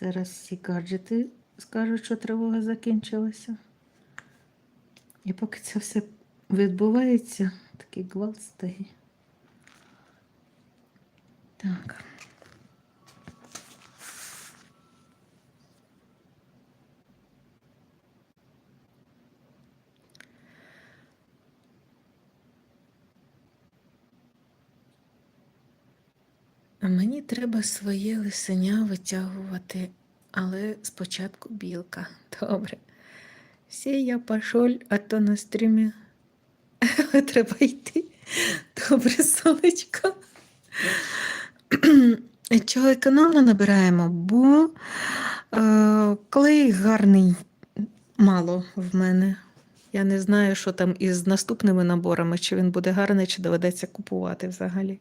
Зараз всі гаджети скажуть, що тривога закінчилася. І поки це все відбувається, такий гвалт стає. Так. Мені треба своє лисеня витягувати, але спочатку білка. Добре. Всі я пошоль, а то на стрімі треба йти. Добре, сонечко. Чого каналу набираємо? Бо е, клей гарний мало в мене. Я не знаю, що там із наступними наборами, чи він буде гарний, чи доведеться купувати взагалі.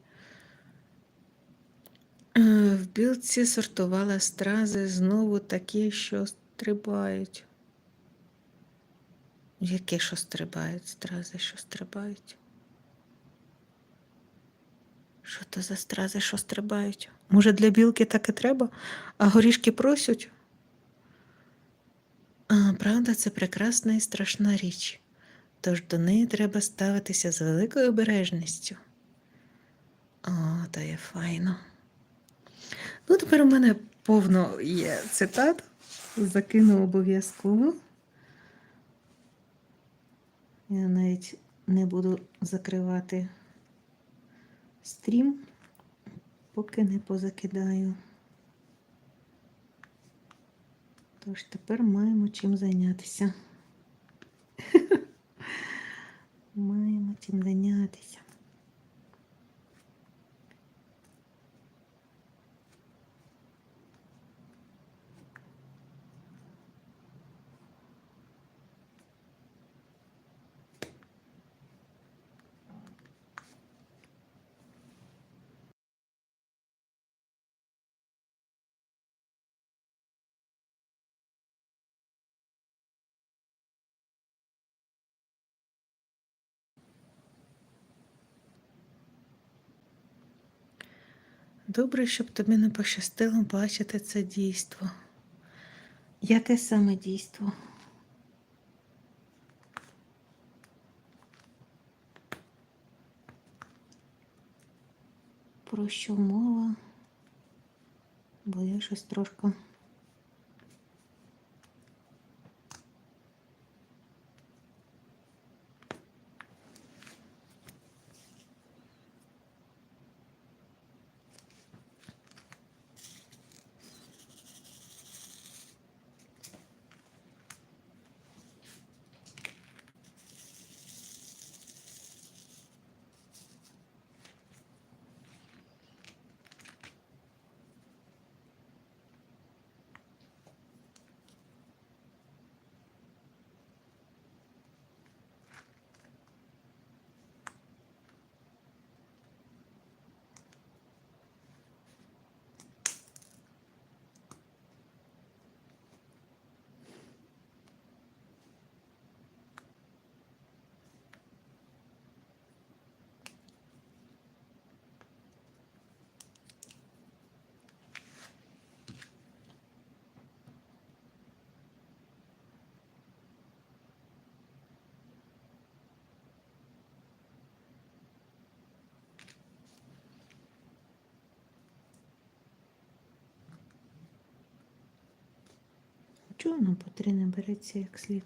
Е, В білці сортувала стрази знову такі, що стрибають. Які що стрибають? Стрази, що стрибають? Що то за стрази, що стрибають? Може, для білки так і треба, а горішки просять? А, правда, це прекрасна і страшна річ. Тож до неї треба ставитися з великою обережністю. О, то є файно. Ну, тепер у мене повно є цитат. Закину обов'язково. Я навіть не буду закривати стрім, поки не позакидаю. Тож тепер маємо чим зайнятися. маємо чим зайнятися. Добре, щоб тобі не пощастило бачити це дійство. Яке саме дійство? Про що мова? Бо я щось трошки. Чого воно по три не береться як слід?